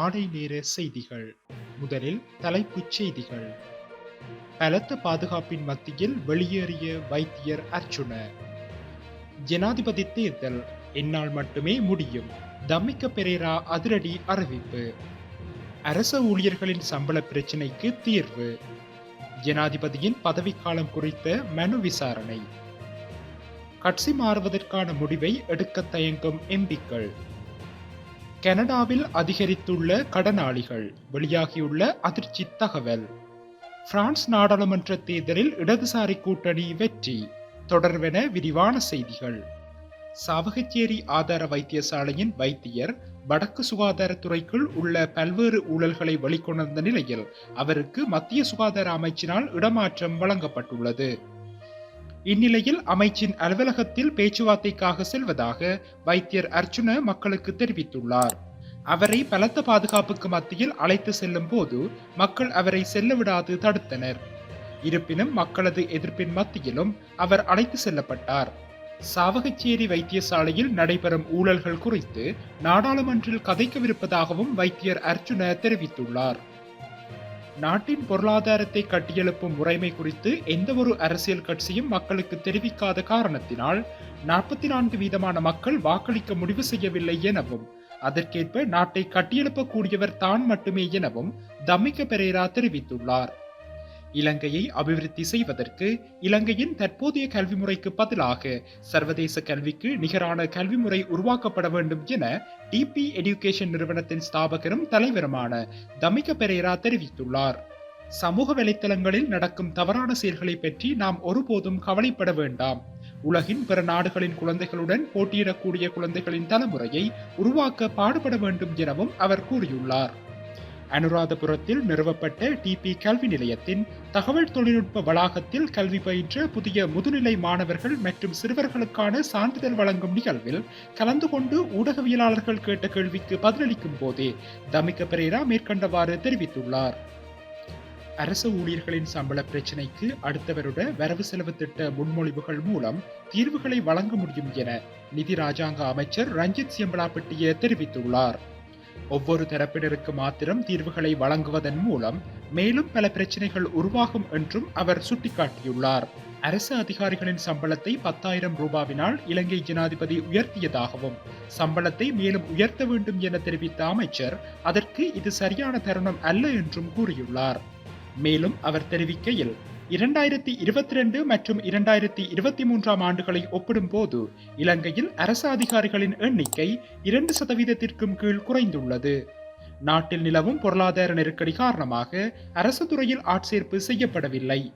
மாலை நேர செய்திகள். முதலில் தலைப்புச் செய்திகள். பலத்த பாதுகாப்பின் மத்தியில் வெளியேறிய வைத்தியர் அர்ச்சுன ஜனாதிபதி தேர்தல் என்னால் மட்டுமே முடியும். தம்மிக்க பெரேரா அதிரடி அறிவிப்பு. அரச ஊழியர்களின் சம்பள பிரச்சினைக்கு தீர்வு. ஜனாதிபதியின் பதவிக்காலம் குறித்த மனு விசாரணை. கட்சி மாறுவதற்கான முடிவை எடுக்க தயங்கும் எம்பிக்கள். கனடாவில் அதிகரித்துள்ள கடனாளிகள் வெளியாகியுள்ள அதிர்ச்சி தகவல். பிரான்ஸ் நாடாளுமன்ற தேர்தலில் இடதுசாரி கூட்டணி வெற்றி தொடர்வென விரிவான செய்திகள். சாவகச்சேரி ஆதார வைத்தியசாலையின் வைத்தியர் வடக்கு சுகாதாரத்துறைக்குள் உள்ள பல்வேறு ஊழல்களை வெளிக்கொணர்ந்த நிலையில் அவருக்கு மத்திய சுகாதார அமைச்சினால் இடமாற்றம் வழங்கப்பட்டுள்ளது. இந்நிலையில் அமைச்சின் அலுவலகத்தில் பேச்சுவார்த்தைக்காக செல்வதாக வைத்தியர் அர்ச்சுன மக்களுக்கு தெரிவித்துள்ளார். அவரை பலத்த பாதுகாப்புக்கு மத்தியில் அழைத்து செல்லும் போது மக்கள் அவரை செல்ல விடாது தடுத்தனர். இருப்பினும் மக்களது எதிர்ப்பின் மத்தியிலும் அவர் அழைத்து செல்லப்பட்டார். சாவகச்சேரி வைத்தியசாலையில் நடைபெறும் ஊழல்கள் குறித்து நாடாளுமன்றில் கதைக்கவிருப்பதாகவும் வைத்தியர் அர்ஜுன தெரிவித்துள்ளார். நாட்டின் பொருளாதாரத்தை கட்டியெழுப்பும் முறைமை குறித்து எந்த ஒரு அரசியல் கட்சியும் மக்களுக்கு தெரிவிக்காத காரணத்தினால் நாற்பத்தி நான்கு வீதமான மக்கள் வாக்களிக்க முடிவு செய்யவில்லை எனவும் அதற்கேற்ப நாட்டை கட்டியெழுப்பக்கூடியவர் தான் மட்டுமே எனவும் தம்மிக்க பெரேரா தெரிவித்துள்ளார். இலங்கையை அபிவிருத்தி செய்வதற்கு இலங்கையின் தற்போதைய கல்வி முறைக்கு பதிலாக சர்வதேச கல்விக்கு நிகரான கல்வி முறை உருவாக்கப்பட வேண்டும் என டிபி எடியூகேஷன் நிறுவனத்தின் ஸ்தாபகரும் தலைவருமான தமிக பெரேரா தெரிவித்துள்ளார். சமூக வலைத்தளங்களில் நடக்கும் தவறான செயல்களை பற்றி நாம் ஒருபோதும் கவலைப்பட வேண்டாம். உலகின் பிற நாடுகளின் குழந்தைகளுடன் போட்டியிடக்கூடிய குழந்தைகளின் தலைமுறையை உருவாக்க பாடுபட வேண்டும் எனவும் அவர் கூறியுள்ளார். அனுராதபுரத்தில் நிறுவப்பட்ட டிபி கல்வி நிலையத்தின் தகவல் தொழில்நுட்ப வளாகத்தில் கல்வி பயின்ற புதிய முதுநிலை மாணவர்கள் மற்றும் சிறுவர்களுக்கான சான்றிதழ் வழங்கும் நிகழ்வில் கலந்து கொண்டு ஊடகவியலாளர்கள் கேட்ட கேள்விக்கு பதிலளிக்கும் போதே தமிக்க பெரேரா மேற்கண்டவாறு தெரிவித்துள்ளார். அரசு ஊழியர்களின் சம்பள பிரச்சினைக்கு அடுத்த வருட வரவு செலவு திட்ட முன்மொழிவுகள் மூலம் தீர்வுகளை வழங்க முடியும் என நிதி ராஜாங்க அமைச்சர் ரஞ்சித் சியம்பலாப்பட்டிய தெரிவித்துள்ளார். ஒவ்வொரு தரப்பினருக்கு மாத்திரம் தீர்வுகளை வழங்குவதன் மூலம் மேலும் பல பிரச்சனைகள் உருவாகும் என்றும் அவர் சுட்டிக்காட்டியுள்ளார். அரசு அதிகாரிகளின் சம்பளத்தை பத்தாயிரம் ரூபாவினால் இலங்கை ஜனாதிபதி உயர்த்தியதாகவும் சம்பளத்தை மேலும் உயர்த்த வேண்டும் என தெரிவித்த அமைச்சர் அதற்கு இது சரியான தருணம் அல்ல என்றும் கூறியுள்ளார். மேலும் அவர் தெரிவிக்கையில் இரண்டாயிரத்தி இருபத்தி ரெண்டு மற்றும் இரண்டாயிரத்தி இருபத்தி மூன்றாம் ஆண்டுகளை ஒப்பிடும்போது இலங்கையில் அரசு அதிகாரிகளின் எண்ணிக்கை இரண்டு சதவீதத்திற்கும் கீழ் குறைந்துள்ளது. நாட்டில் நிலவும் பொருளாதார நெருக்கடி காரணமாக அரசு துறையில் ஆட்சேர்ப்பு செய்யப்படவில்லை.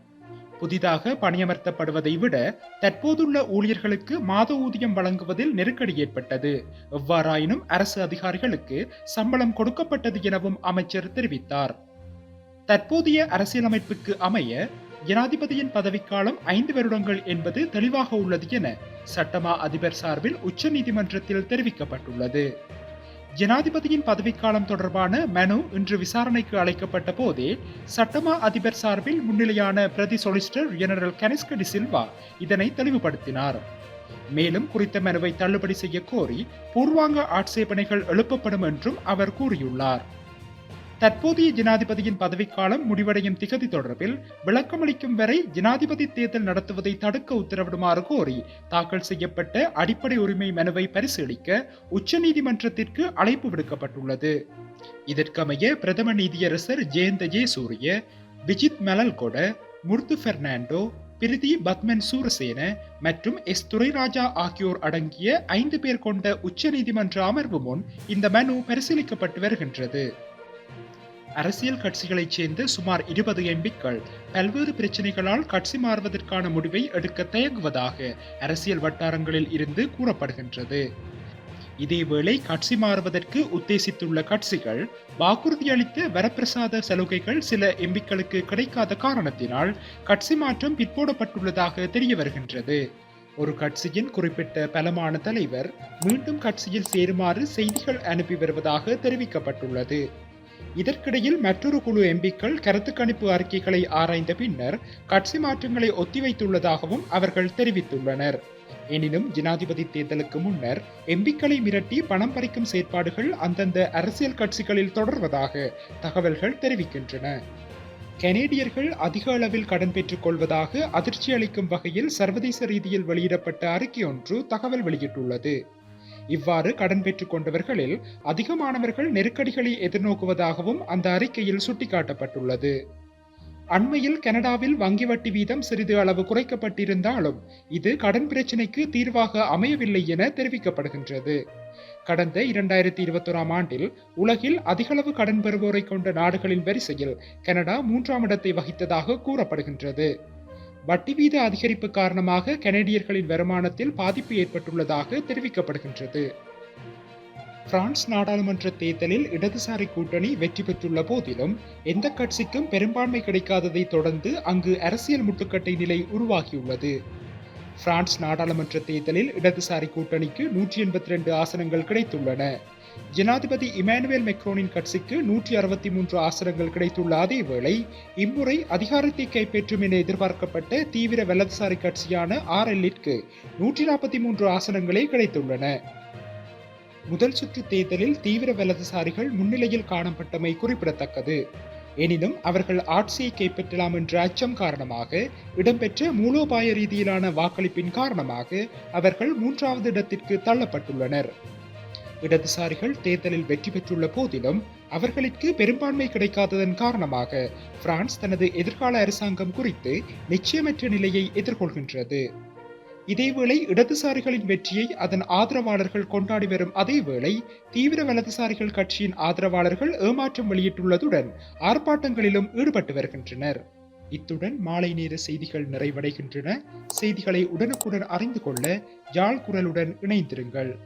புதிதாக பணியமர்த்தப்படுவதை விட தற்போதுள்ள ஊழியர்களுக்கு மாத ஊதியம் வழங்குவதில் நெருக்கடி ஏற்பட்டது. எவ்வாறாயினும் அரசு அதிகாரிகளுக்கு சம்பளம் கொடுக்கப்பட்டது எனவும் அமைச்சர் தெரிவித்தார். தற்போதைய அரசியலமைப்புக்கு அமைய ஜனாதிபதியின் பதவிக்காலம் ஐந்து வருடங்கள் என்பது தெளிவாக உள்ளது என சட்டமா அதிபர் சார்பில் உச்ச நீதிமன்றத்தில் தெரிவிக்கப்பட்டுள்ளது. ஜனாதிபதியின் பதவிக்காலம் தொடர்பான மனு இன்று விசாரணைக்கு அழைக்கப்பட்ட போதே சட்டமா அதிபர் சார்பில் முன்னிலையான பிரதி சொலிசிட்டர் ஜெனரல் கனிஸ்கடி சில்வா இதனை தெளிவுபடுத்தினார். மேலும் குறித்த மனுவை தள்ளுபடி செய்ய கோரி பூர்வாங்க ஆட்சேபனைகள் எழுப்பப்படும் என்றும் அவர் கூறியுள்ளார். தற்போதைய ஜனாதிபதியின் பதவிக்காலம் முடிவடையும் திகதி தொடர்பில் விளக்கமளிக்கும் வரை ஜனாதிபதி தேர்தல் நடத்துவதை தடுக்க உத்தரவிடுமாறு கோரி தாக்கல் செய்யப்பட்ட அடிப்படை உரிமை மனுவை பரிசீலிக்க உச்சநீதிமன்றத்திற்கு அழைப்பு விடுக்கப்பட்டுள்ளது. இதற்கமைய பிரதம நீதியரசர் ஜெயந்த ஜெயசூரிய விஜித் மலல்கொட முர்து பெர்னாண்டோ பிரிதி பத்மன் சூரசேன மற்றும் எஸ் துரைராஜா ஆகியோர் அடங்கிய ஐந்து பேர் கொண்ட உச்சநீதிமன்ற அமர்வு முன் இந்த மனு பரிசீலிக்கப்பட்டு வருகின்றது. அரசியல் கட்சிகளைச் சேர்ந்த சுமார் இருபது எம்பிக்கள் பல்வேறு பிரச்சனைகளால் கட்சி மாறுவதற்கான முடிவை எடுக்க தயங்குவதாக அரசியல் வட்டாரங்களில் இருந்து கூறப்படுகின்றது. இதேவேளை கட்சி மாறுவதற்கு உத்தேசித்துள்ள கட்சிகள் வாக்குறுதி அளித்த வரப்பிரசாத சலுகைகள் சில எம்பிக்களுக்கு கிடைக்காத காரணத்தினால் கட்சி மாற்றம் பிற்போடப்பட்டுள்ளதாக தெரிய வருகின்றது. ஒரு கட்சியின் குறிப்பிட்ட பலமான தலைவர் மீண்டும் கட்சியில் சேருமாறு செய்திகள் அனுப்பி வருவதாக தெரிவிக்கப்பட்டுள்ளது. இதற்கிடையில் மற்றொரு குழு எம்பிக்கள் கருத்து கணிப்பு அறிக்கைகளை ஆராய்ந்த பின்னர் கட்சி மாற்றங்களை ஒத்திவைத்துள்ளதாகவும் அவர்கள் தெரிவித்துள்ளனர். எனினும் ஜனாதிபதி தேர்தலுக்கு முன்னர் எம்பிக்களை மிரட்டி பணம் பறிக்கும் செயற்பாடுகள் அந்தந்த அரசியல் கட்சிகளில் தொடர்வதாக தகவல்கள் தெரிவிக்கின்றன. கனேடியர்கள் அதிக அளவில் கடன் பெற்றுக் கொள்வதாக அதிர்ச்சி அளிக்கும் வகையில் சர்வதேச ரீதியில் வெளியிடப்பட்ட அறிக்கை ஒன்று தகவல் வெளியிட்டுள்ளது. இவ்வாறு கடன் பெற்றுக் கொண்டவர்களில் அதிகமானவர்கள் நெருக்கடிகளை எதிர்நோக்குவதாகவும் அந்த அறிக்கையில் சுட்டிக்காட்டப்பட்டுள்ளது. அண்மையில் கனடாவில் வங்கி வட்டி வீதம் சிறிது அளவு குறைக்கப்பட்டிருந்தாலும் இது கடன் பிரச்சினைக்கு தீர்வாக அமையவில்லை என தெரிவிக்கப்படுகின்றது. கடந்த இரண்டாயிரத்தி இருபத்தோராம் ஆண்டில் உலகில் அதிகளவு கடன் பெறுவோரை கொண்ட நாடுகளின் வரிசையில் கனடா மூன்றாம் இடத்தை வகித்ததாக கூறப்படுகின்றது. வட்டி வீத அதிகரிப்பு காரணமாக கனடியர்களின் வருமானத்தில் பாதிப்பு ஏற்பட்டுள்ளதாக தெரிவிக்கப்படுகின்றது. பிரான்ஸ் நாடாளுமன்ற தேர்தலில் இடதுசாரி கூட்டணி வெற்றி பெற்றுள்ள போதிலும் எந்த கட்சிக்கும் பெரும்பான்மை கிடைக்காததை தொடர்ந்து அங்கு அரசியல் முட்டுக்கட்டை நிலை உருவாகியுள்ளது. பிரான்ஸ் நாடாளுமன்ற தேர்தலில் இடதுசாரி கூட்டணிக்கு நூற்றி எண்பத்தி ரெண்டு ஆசனங்கள் கிடைத்துள்ளன. ஜனாதிபதி இமானுவேல் மெக்ரோனின் கட்சிக்கு நூற்றி அறுபத்தி மூன்று ஆசனங்கள் கிடைத்துள்ள அதேவேளை இம்முறை அதிகாரத்தை கைப்பற்றும் என எதிர்பார்க்கப்பட்ட தீவிர வலதுசாரி கட்சியான ஆர்எல்லிற்கு நூற்றி நாற்பத்தி மூன்று ஆசனங்களே கிடைத்துள்ளன. முதல் சுற்று தேர்தலில் தீவிர வலதுசாரிகள் முன்னிலையில் காணப்பட்டமை குறிப்பிடத்தக்கது. எனினும் அவர்கள் ஆட்சியை கைப்பற்றலாம் என்ற அச்சம் காரணமாக இடம்பெற்ற மூலோபாய ரீதியிலான வாக்களிப்பின் காரணமாக அவர்கள் மூன்றாவது இடத்திற்கு தள்ளப்பட்டுள்ளனர். இடதுசாரிகள் தேர்தலில் வெற்றி பெற்றுள்ள போதிலும் அவர்களுக்கு பெரும்பான்மை கிடைக்காததன் காரணமாக பிரான்ஸ் தனது எதிர்கால அரசாங்கம் குறித்து நிச்சயமற்ற நிலையை எதிர்கொள்கின்றது. இதேவேளை இடதுசாரிகளின் வெற்றியை அதன் ஆதரவாளர்கள் கொண்டாடி வரும் அதேவேளை தீவிர வலதுசாரிகள் கட்சியின் ஆதரவாளர்கள் ஏமாற்றம் வெளியிட்டுள்ளதுடன் ஆர்ப்பாட்டங்களிலும் ஈடுபட்டு வருகின்றனர். இத்துடன் மாலை நேர செய்திகள் நிறைவடைகின்றன. செய்திகளை உடனுக்குடன் அறிந்து கொள்ள யாழ் குரலுடன் இணைந்திருங்கள்.